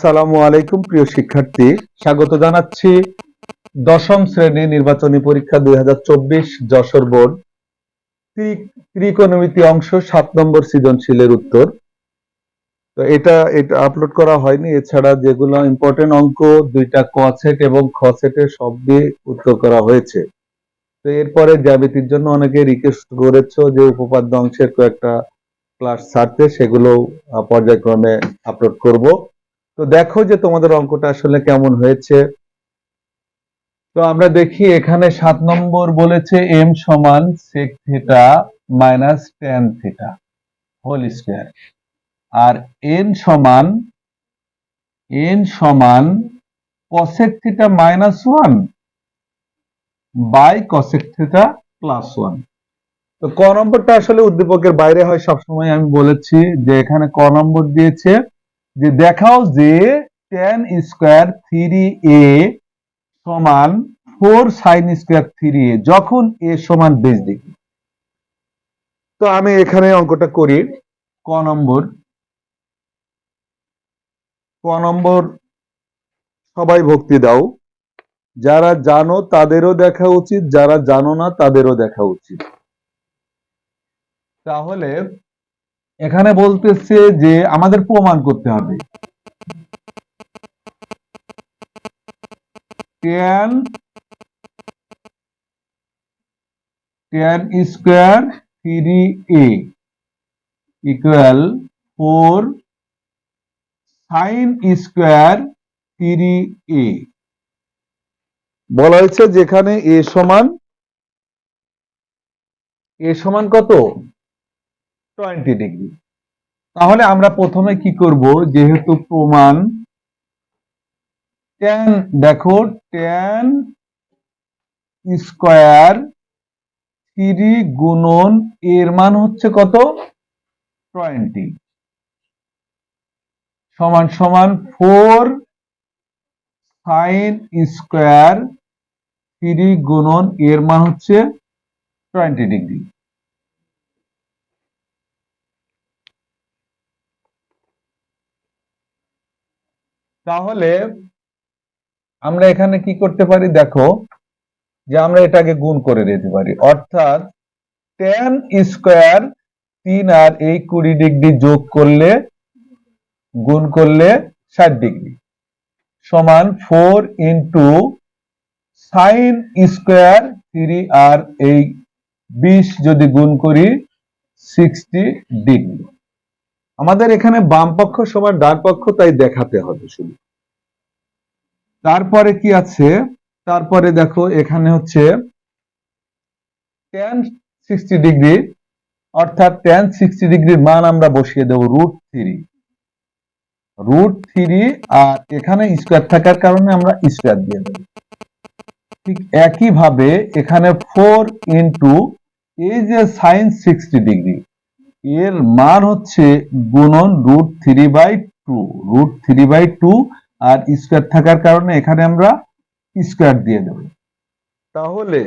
আসসালামু আলাইকুম, প্রিয় শিক্ষার্থী। স্বাগত জানাচ্ছি দশম শ্রেণি নির্বাচনী পরীক্ষা দুই হাজার চব্বিশ যশোর বোর্ড। ত্রিকোণমিতি অংশ, সাত নম্বর সৃজনশীলের উত্তর। তো এটা এটা আপলোড করা হয়নি। এছাড়া যেগুলো ইম্পর্টেন্ট অঙ্ক, দুইটা ক সেট এবং খ সেটের সব দিয়ে উত্তর করা হয়েছে। তো এরপরে জ্যামিতির জন্য অনেকে রিকোয়েস্ট করেছ যে উপপাদ্য অংশের কয়েকটা ক্লাস ছাড়তে, সেগুলো পর্যায়ক্রমে আপলোড করব। তো দেখো যে তোমাদের অঙ্কটা আসলে কেমন হয়েছে। তো আমরা দেখি এখানে সাত নম্বর বলেছে এম সমান sec theta minus tan theta whole square আর এন সমান এন সমান cosec theta minus one by cosec theta plus one তো ক নম্বরটা আসলে উদ্দীপকের বাইরে হয়, সবসময় আমি বলেছি যে এখানে ক নম্বর দিয়েছে যে দেখাও যে টেন স্কোয়ার থ্রি এ সমান four sine square three A যখন এ সমান বেস ডিগ্রি তো আমি এখানে অঙ্কটা করি, ক নম্বর। ক নম্বর সবাই ভক্তি দাও। যারা জানো তাদেরও দেখা উচিত, যারা জানো না তাদেরও দেখা উচিত। তাহলে এখানে বলতেছে যে আমাদের প্রমাণ করতে হবে। Tan tan square three A equal four sine square three A বলা হয়েছে যেখানে এ সমান এ সমান কত? Twenty degree. তাহলে আমরা প্রথমে কি করব? যেহেতু প্রমাণ টেন দেখো টেন স্কোয়ার থ্রি গুণন এর মান হচ্ছে কত? টোয়েন্টি। সমান সমান ফোর সাইন স্কোয়ার থ্রি গুণন এর মান হচ্ছে টোয়েন্টি ডিগ্রি। তাহলে আমরা এখানে কি করতে পারি? দেখো, যে আমরা এটাকে গুণ করে দিতে পারি। অর্থাৎ টেন স্কোয়ার তিন আর এই কুড়ি ডিগ্রি যোগ করলে, গুণ করলে ষাট ডিগ্রি। সমান four into sine square three আর এই বিশ যদি গুণ করি সিক্সটি ডিগ্রি। আমাদের এখানে বাম পক্ষ সমান ডান পক্ষ, তাই দেখাতে হবে শুধু। তারপরে কি আছে? তারপরে দেখো, এখানে হচ্ছে টেন সিক্সটি ডিগ্রি অর্থাৎ টেন সিক্সটি ডিগ্রির মান আমরা বসিয়ে দেব রুট থ্রি রুট থ্রি আর এখানে স্কোয়ার থাকার কারণে আমরা স্কোয়ার দিয়ে দেব। ঠিক একইভাবে এখানে ফোর ইন্টু এই যে সাইন সিক্সটি ডিগ্রি এর মান হচ্ছে গুণন root three by two, root three by two R square থাকার কারণে এখানে আমরা স্কোয়ার দিয়ে দেব। তাহলে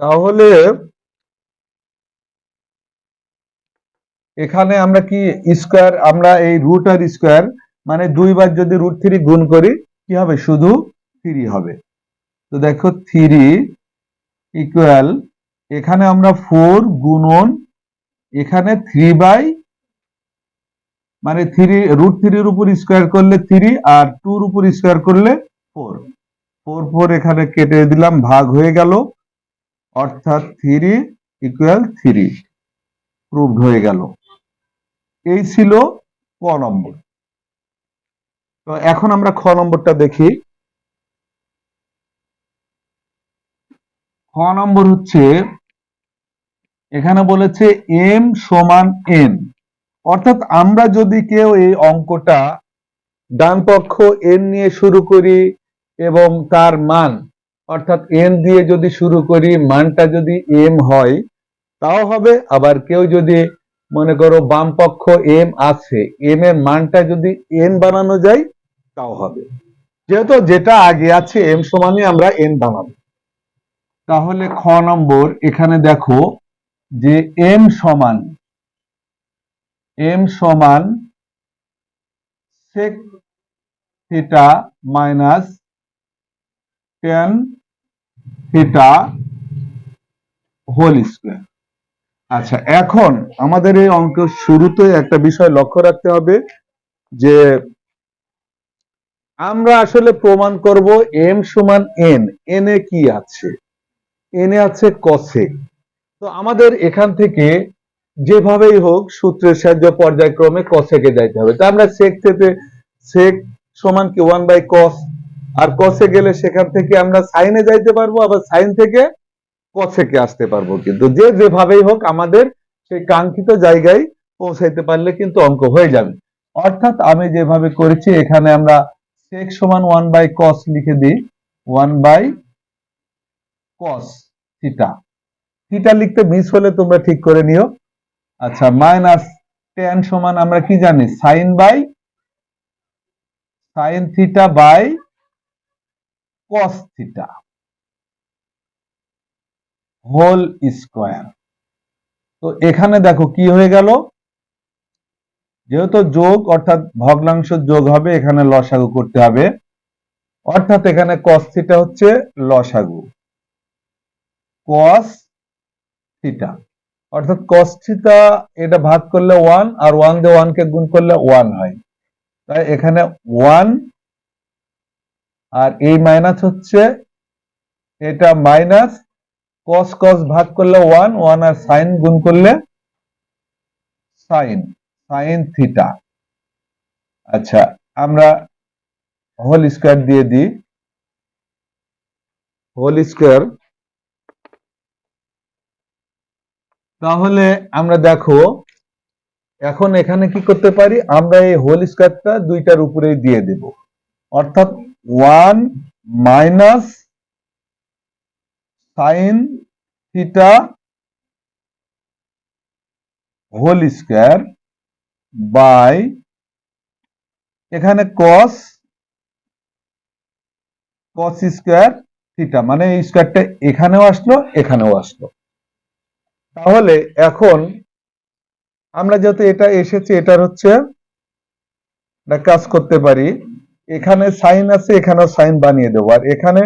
তাহলে এখানে আমরা কি স্কোয়ার, আমরা এই রুট আর স্কোয়ার মানে দুইবার যদি রুট থ্রি গুণ করি, কি হবে? শুধু থ্রি হবে। তো দেখো থ্রি ইকুয়াল, এখানে আমরা ফোর গুণন এখানে থ্রি বাই মানে থ্রি রুট থ্রির উপর স্কোয়ার করলে থ্রি আর টুর উপর স্কোয়ার করলে ফোর ফোর ফোর এখানে কেটে দিলাম, ভাগ হয়ে গেল। অর্থাৎ থ্রি ইকুয়াল থ্রি প্রুভড হয়ে গেল। এই ছিল ক নম্বর। তো এখন আমরা খ নম্বরটা দেখি। খ নম্বর হচ্ছে এখানে বলেছে এম সমান এন অর্থাৎ আমরা যদি কেউ এই অঙ্কটা ডান পক্ষ এন নিয়ে শুরু করি এবং তার মান, অর্থাৎ এন দিয়ে যদি শুরু করি, মানটা যদি এম হয়, তাও হবে। আবার কেউ যদি মনে করো বাম পক্ষ এম আছে এম এর মানটা যদি এন বানানো যায়, তাও হবে। যেহেতু যেটা আগে আছে এম সমানই আমরা এন বানাবো। তাহলে খ নম্বর, এখানে দেখো যে এম সমান এম সমান sec theta minus tan theta whole square আচ্ছা এখন আমাদের এই অঙ্ক শুরুতে একটা বিষয় লক্ষ্য রাখতে হবে যে আমরা আসলে প্রমাণ করব এম সমান এন এন এ কি আছে? এন এ আছে কসে তো আমাদের এখান থেকে যেভাবেই হোক সূত্রের সাহায্য পর্যায়ক্রমে কসেকে যাইতে হবে। তা আমরা সেক থেকে সেক সমান কি ওয়ান বাই কস আর কসে গেলে সেখান থেকে আমরা সাইনে যাইতে পারব, আবার সাইন থেকে কসেকে আসতে পারব। কিন্তু যে যেভাবেই হোক আমাদের সেই কাঙ্ক্ষিত জায়গায় পৌঁছাইতে পারলে কিন্তু অঙ্ক হয়ে যাবে। অর্থাৎ আমি যেভাবে করেছি, এখানে আমরা সেক সমান ওয়ান বাই কস লিখে দিই। One by cos theta theta লিখতে মিস হলে তোমরা ঠিক করে নিও। আচ্ছা মাইনাস টেন সমান আমরা কি জানি? Sine by sine theta by cos theta whole square তো এখানে দেখো কি হয়ে গেল? যেহেতু যোগ, অর্থাৎ ভগ্নাংশ যোগ হবে, এখানে লসাগু করতে হবে। অর্থাৎ এখানে কস থিটা হচ্ছে লসাগু। কস থিটা অর্থাৎ কস থিটা এটা ভাগ করলে ওয়ান আর ওয়ান দিয়ে ওয়ানকে গুণ করলে ওয়ান হয়। তাই এখানে ওয়ান আর এই মাইনাস হচ্ছে এটা মাইনাস কস কস ভাগ করলে ওয়ান ওয়ান আর সাইন গুণ করলে সাইন সাইন থিটা আচ্ছা আমরা হোল স্কোয়ার দিয়ে দিই। হোল স্কোয়ার তাহলে আমরা দেখো, এখন এখানে কি করতে পারি? আমরা এই হোল স্কোয়ারটা দুইটার উপরেই দিয়ে দেব। অর্থাৎ one minus sine theta whole square by এখানে কস কস স্কোয়ার থিটা মানে এই স্কোয়ারটা এখানেও আসলো এখানেও আসলো। তাহলে এখন আমরা যেহেতু এটা এসেছে, এটার হচ্ছে কাজ করতে পারি। এখানে সাইন আছে, এখানেও সাইন বানিয়ে দেবো। আর এখানে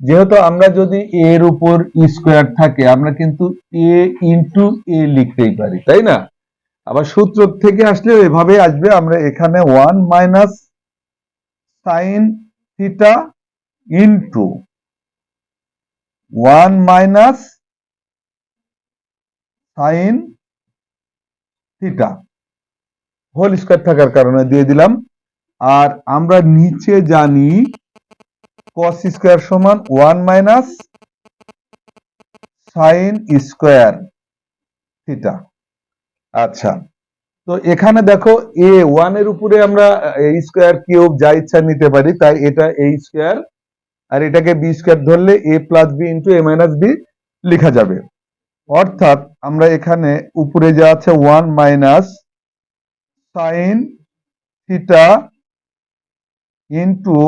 যেহেতু আমরা যদি এর উপর স্কোয়ার থাকে, আমরা কিন্তু এ ইন্টু এ লিখতেই পারি, তাই না? আবার সূত্র থেকে আসলে এভাবে আসবে, আমরা এখানে one minus sine theta into one minus sine theta whole square থাকার কারণে দিয়ে দিলাম। আর আমরা নিচে জানি কস স্কোয়ার সমান one minus sine square theta আচ্ছা তো এখানে দেখো এ ওয়ানের উপরে আমরা স্কোয়ার কিউব যা ইচ্ছা নিতে পারি, তাই এটা এ স্কোয়ার আর এটাকে বি স্কোয়ার ধরলে A plus B into A minus B লেখা যাবে। অর্থাৎ আমরা এখানে উপরে যা আছে one minus sine theta into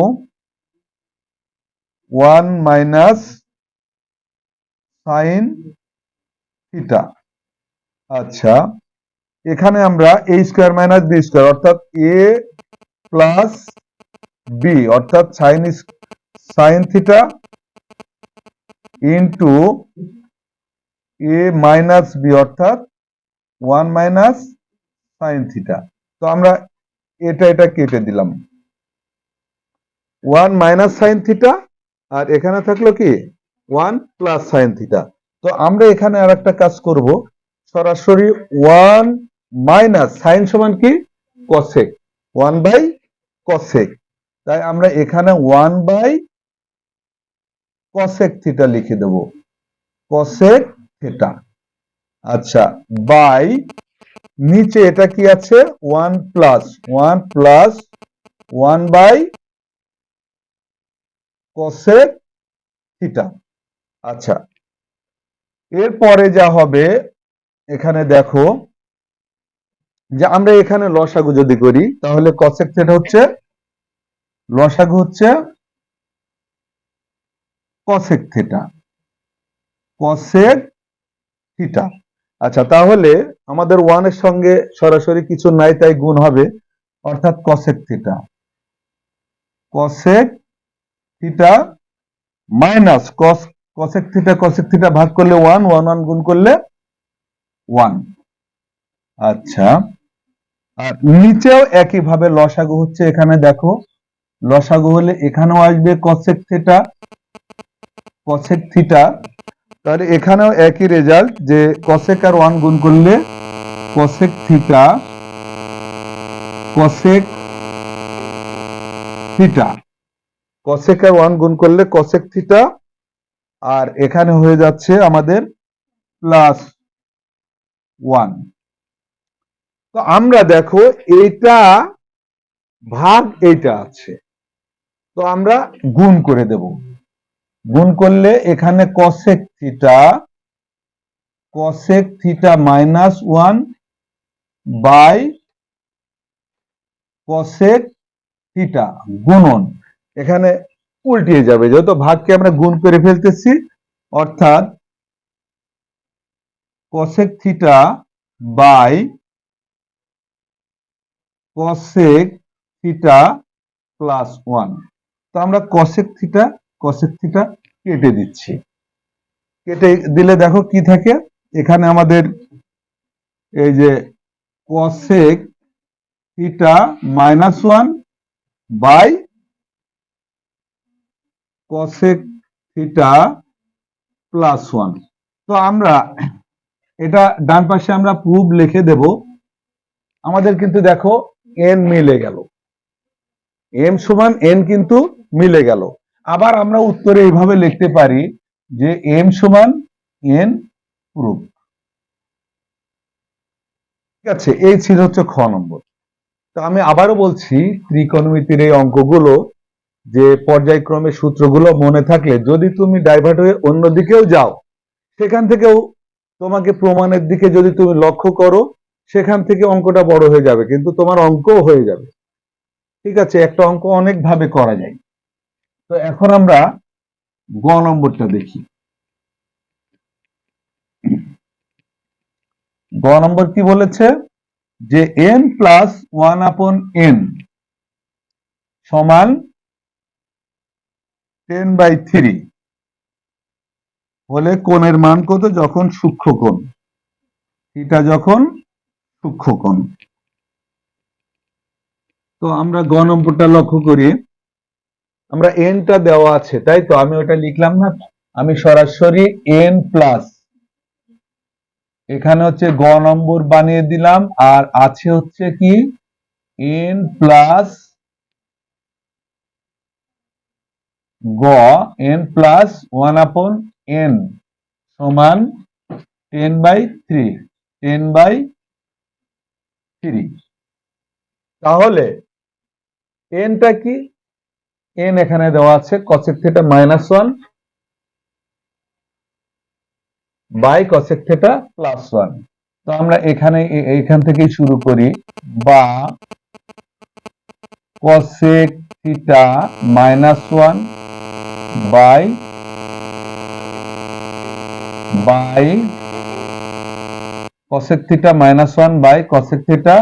one minus sine theta আচ্ছা এখানে আমরা A square minus B square অর্থাৎ এ প্লাস বি অর্থাৎ sine sine theta into A minus B অর্থাৎ ওয়ান মাইনাস সাইন থিটা তো আমরা এটা এটা কেটে দিলাম। ওয়ান মাইনাস সাইন থিটা আর এখানে থাকল কি? ওয়ান প্লাস সাইন থিটা তো আমরা এখানে আর একটা কাজ করব। সরাসরি ওয়ান মাইনাস সাইন সমান কি? কসেক ওয়ান বাই কসেক তাই আমরা এখানে ওয়ান বাই কসেক থিটা লিখে দেব। কসেক থিটা আচ্ছা বাই নিচে এটা কি আছে? One plus one plus one by cosec theta আচ্ছা এরপরে যা হবে, এখানে দেখো, যে আমরা এখানে লসাগু যদি করি, তাহলে কসেক থিটা হচ্ছে, লসাগু হচ্ছে কসেক থিটা কসেক থিটা আচ্ছা তাহলে আমাদের ওয়ানের সঙ্গে সরাসরি কিছু নাই, তাই গুণ হবে, অর্থাৎ cosec theta cosec theta minus cos cosec theta cosec theta ভাগ করলে ওয়ান ওয়ান ওয়ান গুণ করলে ওয়ান আচ্ছা আর নিচেও একইভাবে লসাগু হচ্ছে, এখানে দেখো, লসাগু হলে এখানেও আসবে কসেক থিটা কসেক থিটা তাহলে এখানেও একই রেজাল্ট যে কসেক আর ওয়ান গুণ করলে cosec theta cosec theta cosec আর ওয়ান গুণ করলে কসেক থিটা আর এখানে হয়ে যাচ্ছে আমাদের প্লাস ওয়ান তো আমরা দেখো এইটা ভাগ এইটা আছে। তো আমরা গুণ করে দেব। গুণ করলে এখানে cosec theta cosec theta minus one by cosec theta গুণন। এখানে উল্টিয়ে যাবে, যেহেতু ভাগকে আমরা গুণ করে ফেলতেছি, অর্থাৎ cosec theta by cosec theta plus one তো আমরা কসেক থিটা কসেক থিটা কেটে দিচ্ছি। কেটে দিলে দেখো কি থাকে? এখানে আমাদের এই যে cosec theta minus one by cosec theta plus one তো আমরা এটা ডান পাশে আমরা প্রুফ লিখে দেব। আমাদের কিন্তু দেখো এন মিলে গেল। এম সমান এন কিন্তু মিলে গেল। আবার আমরা উত্তরে এইভাবে লিখতে পারি যে এম সমান এন প্রুফ ঠিক আছে, এই ছিল হচ্ছে খ নম্বর। তো আমি আবারও বলছি, ত্রিকোণমিতির এই অঙ্কগুলো, যে পর্যায়ক্রমে সূত্রগুলো মনে থাকলে, যদি তুমি ডাইভার্ট হয়ে অন্যদিকেও যাও, সেখান থেকেও তোমাকে প্রমাণের দিকে যদি তুমি লক্ষ্য করো, সেখান থেকে অঙ্কটা বড় হয়ে যাবে, কিন্তু তোমার অঙ্কও হয়ে যাবে। ঠিক আছে, একটা অঙ্ক অনেক ভাবে করা যায়। তো এখন আমরা গ নম্বরটা দেখি। গ নম্বর কি বলেছে? যে এন প্লাস ওয়ান আপন এন সমান টেন বাই থ্রি হলে কোণের মান কত? যখন সূক্ষ্ম কোণ। এটা যখন সূক্ষ্ম কোণ। তো আমরা গ নম্বরটা লক্ষ্য করি। আমরা এনটা দেওয়া আছে, তাই তো? আমি ওটা লিখলাম না? আমি সরাসরি এন প্লাস এখানে হচ্ছে গ নম্বর বানিয়ে দিলাম, আর আছে হচ্ছে কি? এন প্লাস গ এন প্লাস ওয়ান আপন এন সমান ten by three ten by three তাহলে এনটা কি? এন এখানে দেওয়া আছে cosec theta minus one by cosec theta plus one তো আমরা এখানে এ- এইখান থেকেই শুরু করি, বা cosec theta minus one by by cosec theta minus one by cosec theta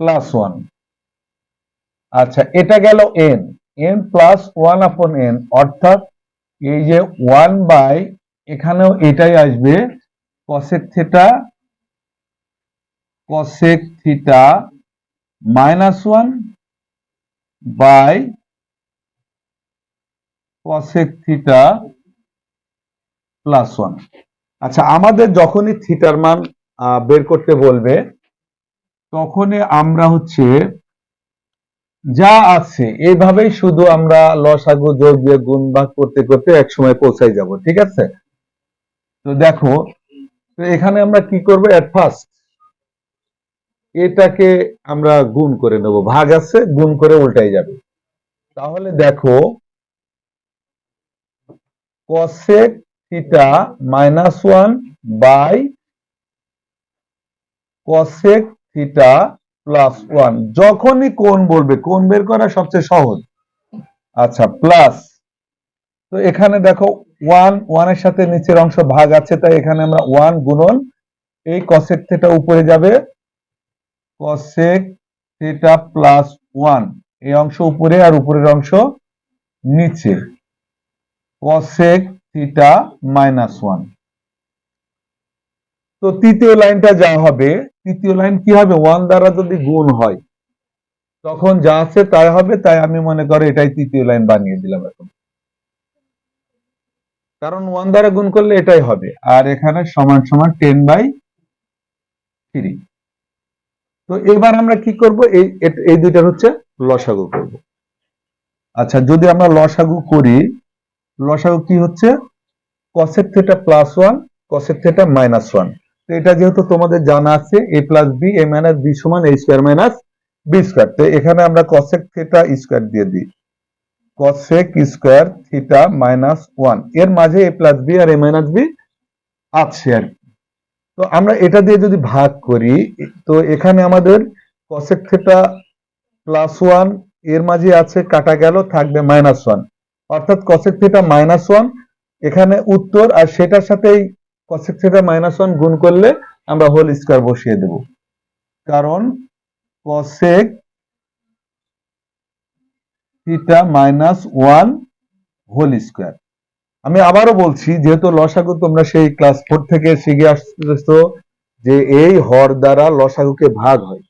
plus one আচ্ছা এটা গেল এন এন প্লাস ওয়ান আপন এন অর্থাৎ এই যে ওয়ান বাই এখানেও এটাই আসবে cosec theta cosec theta minus one by cosec theta plus one আচ্ছা আমাদের যখনই থিটার মান বের করতে বলবে, তখনই আমরা হচ্ছে যা আছে এইভাবেই শুধু আমরা লসাগু যোগ বিয়োগ গুণ ভাগ করতে করতে এক সময় পৌঁছাই যাব, ঠিক আছে? তো দেখো এখানে আমরা কি করব? এট ফার্স্ট এটাকে আমরা গুণ করে নেব। ভাগ আছে, গুণ করে উল্টাই যাবে। তাহলে দেখো, cosec theta minus one by cosec theta plus one যখনই কোন বলবে কোন বের করা সবচেয়ে সহজ। আচ্ছা প্লাস তো এখানে দেখো ওয়ান ওয়ানের সাথে নিচের অংশ ভাগ আছে, তাই এখানে আমরা ওয়ান গুণন, এই কসেক থিটা উপরে যাবে। cosec থিটা প্লাস ওয়ান এই অংশ উপরে আর উপরের অংশ নিচে। কসেক থিটা মাইনাস ওয়ান তো তৃতীয় লাইনটা যা হবে তৃতীয় লাইন কি হবে? ওয়ান দ্বারা যদি গুণ হয়, তখন যা আছে তাই হবে, তাই আমি মনে করি এটাই তৃতীয় লাইন বানিয়ে দিলাম এখন। কারণ ওয়ান দ্বারা গুণ করলে এটাই হবে, আর এখানে সমান সমান টেন বাই থ্রি। তো এবার আমরা কি করব? এই এই দুইটার হচ্ছে লসাগু করব। আচ্ছা যদি আমরা লসাগু করি, লসাগু কি হচ্ছে? Cosec theta plus one cosec theta minus one তো এটা যেহেতু তোমাদের জানা আছে A plus B A minus B সমান A square minus B square তো এখানে আমরা কসেক থেটা স্কোয়ার দিয়ে দিই। কসেক স্কোয়ার থিটা মাইনাস ওয়ানের মাঝে এ প্লাস বি আর এ মাইনাস বি আছে আর। তো আমরা এটা দিয়ে যদি ভাগ করি, তো এখানে আমাদের কসেক থেটা প্লাস ওয়ানের মাঝে আছে, কাটা গেল, থাকবে মাইনাস ওয়ান অর্থাৎ কসেক থেটা মাইনাস ওয়ান এখানে উত্তর আর সেটার সাথেই কসেক থেটা মাইনাস ওয়ান গুণ করলে আমরা হোল স্কোয়ার বসিয়ে দেব। কারণ cosec theta minus one whole square আমি আবারও বলছি, যেহেতু লসাগু তোমরা সেই ক্লাস ফোর থেকে শিখে আসতেছো, যে এই হর দ্বারা লসাগুকে ভাগ হয়।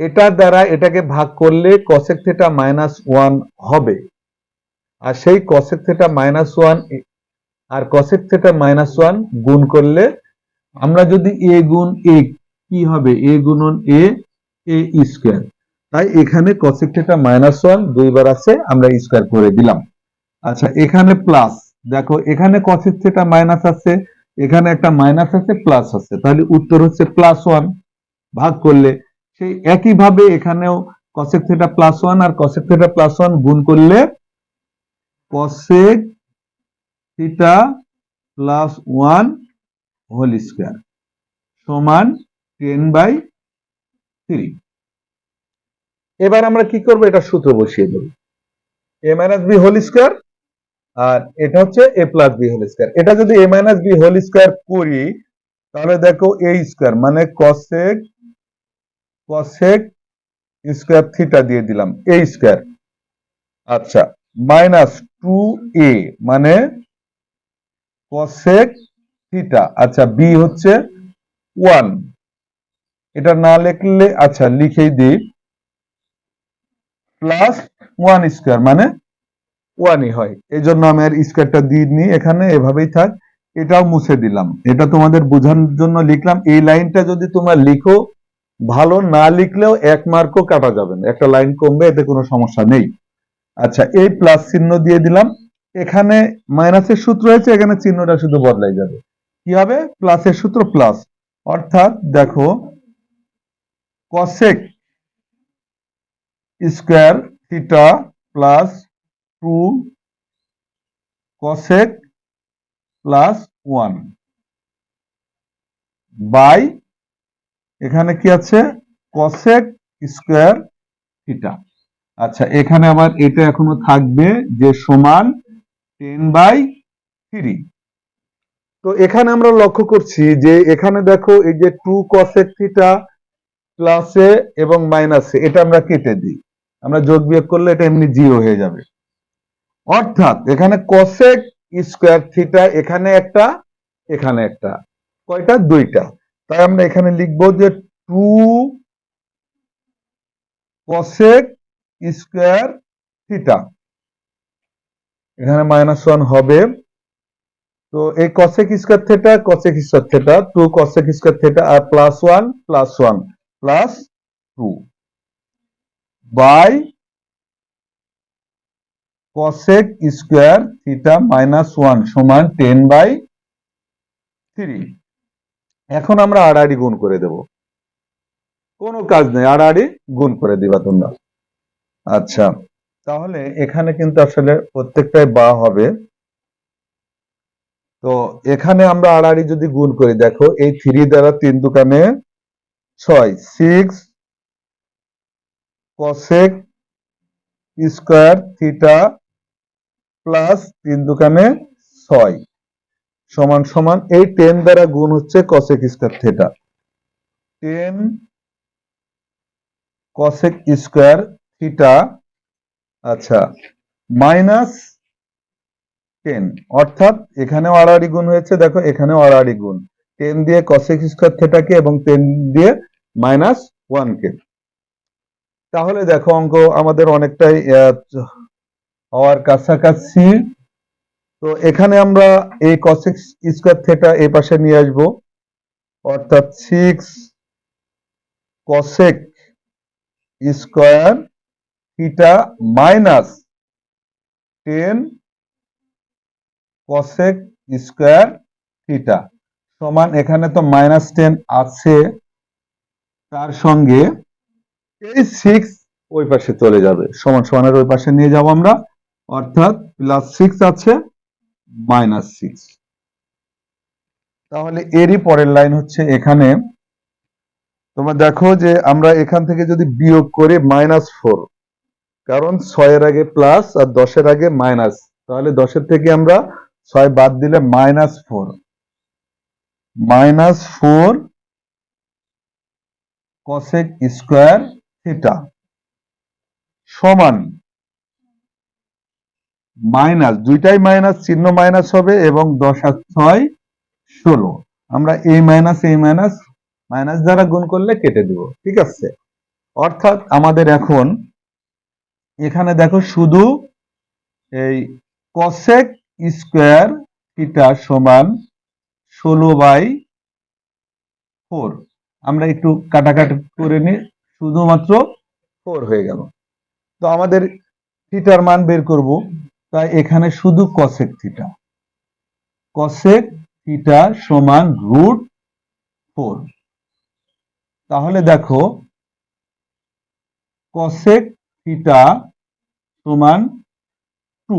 এটার দ্বারা এটাকে ভাগ করলে কসেক থেটা মাইনাস ওয়ান হবে। আর সেই কসেক থেটা মাইনাস ওয়ান আর কসেক থেটা মাইনাস ওয়ান গুণ করলে আমরা যদি এ গুণ এ কি হবে? এ গুণন এ এ স্কোয়ার তাই এখানে কসেক থেটা মাইনাস ওয়ান দুইবার আছে, আমরা স্কোয়ার করে দিলাম। আচ্ছা এখানে প্লাস দেখো, এখানে কসেক থেটা মাইনাস আছে, এখানে একটা মাইনাস আছে প্লাস আছে। তাহলে উত্তর হচ্ছে প্লাস ওয়ান ভাগ করলে সেই একইভাবে এখানেও কসেক থেটা প্লাস ওয়ান আর কসেক থেটা প্লাস ওয়ান গুণ করলে cosec theta plus one whole square সমান টেন বাই থ্রি এবার আমরা কি করব? এটা সূত্র বসিয়ে দেব। A minus B whole square আর এটা হচ্ছে A plus B whole square এটা যদি A minus B whole square করি, তাহলে দেখো এ স্কোয়ার মানে কসেক কসেক স্কোয়ার থিটা দিয়ে দিলাম। এ স্কোয়ার আচ্ছা মাইনাস টু এ মানে কসেক থিটা আচ্ছা বি হচ্ছে ওয়ান এটা না লিখলে আচ্ছা লিখেই দিই। প্লাস ওয়ান স্কোয়ার মানে ওয়ানই হয়। এই জন্য আমি আর স্কোয়ারটা দিইনি এখানে, এভাবেই থাক। এটাও মুছে দিলাম। এটা তোমাদের বোঝানোর জন্য লিখলাম। এই লাইনটা যদি তোমরা লিখো, ভালো না লিখলেও এক মার্কও কাটা যাবে না। একটা লাইন কমবে, এতে কোনো সমস্যা নেই। আচ্ছা এই প্লাস চিহ্ন দিয়ে দিলাম। এখানে মাইনাসের সূত্র হয়েছে, এখানে চিহ্নটা শুধু বদলাই যাবে। কি হবে? প্লাসের সূত্র প্লাস। অর্থাৎ দেখো cosec square theta plus two cosec plus one by এখানে কি আছে? কসেক স্কোয়ার থিটা আচ্ছা এখানে আবার এটা এখনও থাকবে যে সমান টেন বাই থ্রি। তো এখানে আমরা লক্ষ্য করছি যে এখানে দেখো এই যে টু কসেক থিটা প্লাসে এবং মাইনাসে এটা আমরা কেটে দিই। আমরা যোগ বিয়োগ করলে এটা এমনি জিরো হয়ে যাবে। অর্থাৎ এখানে কসেক স্কোয়ার থিটা এখানে একটা এখানে একটা, কয়টা? দুইটা। তাই আমরা এখানে লিখব যে টু কসেক স্কোয়ার থিটা এখানে মাইনাস ওয়ান হবে। তো এই cosec square theta cosec square theta two cosec square theta R plus one plus one plus two by cosec square theta minus one সমান টেন বাই থ্রি এখন আমরা আড়াআড়ি গুণ করে দেব। কোনো কাজ নেই আড়াআড়ি গুণ করে দিবা তোমরা। আচ্ছা। তাহলে এখানে কিন্তু আসলে প্রত্যেকটাই বা হবে। তো এখানে আমরা আড়াআড়ি যদি গুণ করি, দেখো এই থ্রি দ্বারা তিন দোকানে ছয় six cosec square theta plus তিন দোকানে ছয় সমান সমান এই টেন দ্বারা গুণ হচ্ছে cosec square theta ten cosec square theta আচ্ছা মাইনাস টেন অর্থাৎ এখানেও আড়াআড়ি গুণ হয়েছে, দেখো এখানেও আড়াআড়ি গুণ। টেন দিয়ে কসেক স্কোয়ার থিটাকে এবং টেন দিয়ে মাইনাস ওয়ান কে। তাহলে দেখো অঙ্ক আমাদের অনেকটাই হওয়ার কাছাকাছি। তো এখানে আমরা এই কসেক স্কোয়ার থিটা এই পাশে নিয়ে আসব। অর্থাৎ six cosec square theta minus ten cosec square theta সমান এখানে তো মাইনাস টেন আছে, তার সঙ্গে এই সিক্স ওই পাশে চলে যাবে। সমান সমানের ওই পাশে নিয়ে যাব আমরা, অর্থাৎ প্লাস সিক্স আছে মাইনাস সিক্স তাহলে এরই পরের লাইন হচ্ছে এখানে। তোমরা দেখো যে আমরা এখান থেকে যদি বিয়োগ করি মাইনাস ফোর কারণ ছয়ের আগে প্লাস আর দশের আগে মাইনাস তাহলে দশের থেকে আমরা ছয় বাদ দিলে minus four minus four cosec square theta সমান মাইনাস দুইটাই মাইনাস চিহ্ন মাইনাস হবে এবং দশ আর ছয় ষোলো। আমরা এই মাইনাস এই মাইনাস মাইনাস দ্বারা গুণ করলে কেটে দিব, ঠিক আছে? অর্থাৎ আমাদের এখন এখানে দেখো শুধু এই কসেক স্কোয়ার থিটা সমান ষোলো বাই ফোর আমরা একটু কাটাকাটি করে নিই, শুধুমাত্র ফোর হয়ে গেল। তো আমাদের থিটার মান বের করব, তাই এখানে শুধু কসেক থিটা কসেক থিটা সমান রুট ফোর তাহলে দেখো কসেক থিটা সমান টু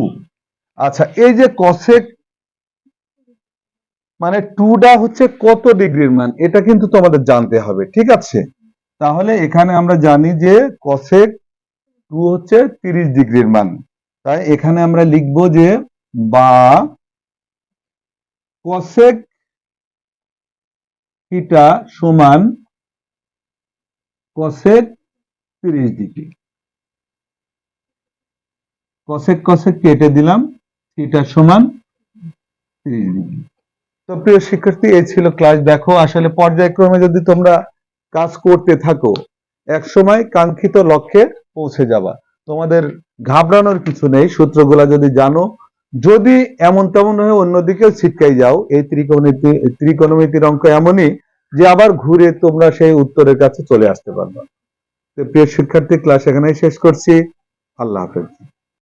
আচ্ছা এই যে কসেক মানে টুটা হচ্ছে কত ডিগ্রির মান? এটা কিন্তু তোমাদের জানতে হবে, ঠিক আছে? তাহলে এখানে আমরা জানি যে কসেক টু হচ্ছে তিরিশ ডিগ্রির মান। তাই এখানে আমরা লিখব যে বা কসেক থিটা সমান কসেক তিরিশ ডিগ্রি। কসেক কসেক কেটে দিলাম থিটা সমান। তো প্রিয় শিক্ষার্থী, এই ছিল ক্লাস দেখো, আসলে পর্যায়ক্রমে যদি তোমরা কাজ করতে থাকো, এক সময় কাঙ্ক্ষিত লক্ষ্যে পৌঁছে যাবা। তোমাদের ঘাবড়ানোর কিছু নেই, সূত্রগুলা যদি জানো, যদি এমন তেমন হয়ে অন্যদিকেও ছিটকাই যাও, এই ত্রিকোণমিতি, ত্রিকোণমিতির অঙ্ক এমনই যে আবার ঘুরে তোমরা সেই উত্তরের কাছে চলে আসতে পারবে। তো প্রিয় শিক্ষার্থী ক্লাস এখানেই শেষ করছি। আল্লাহ হাফেজ।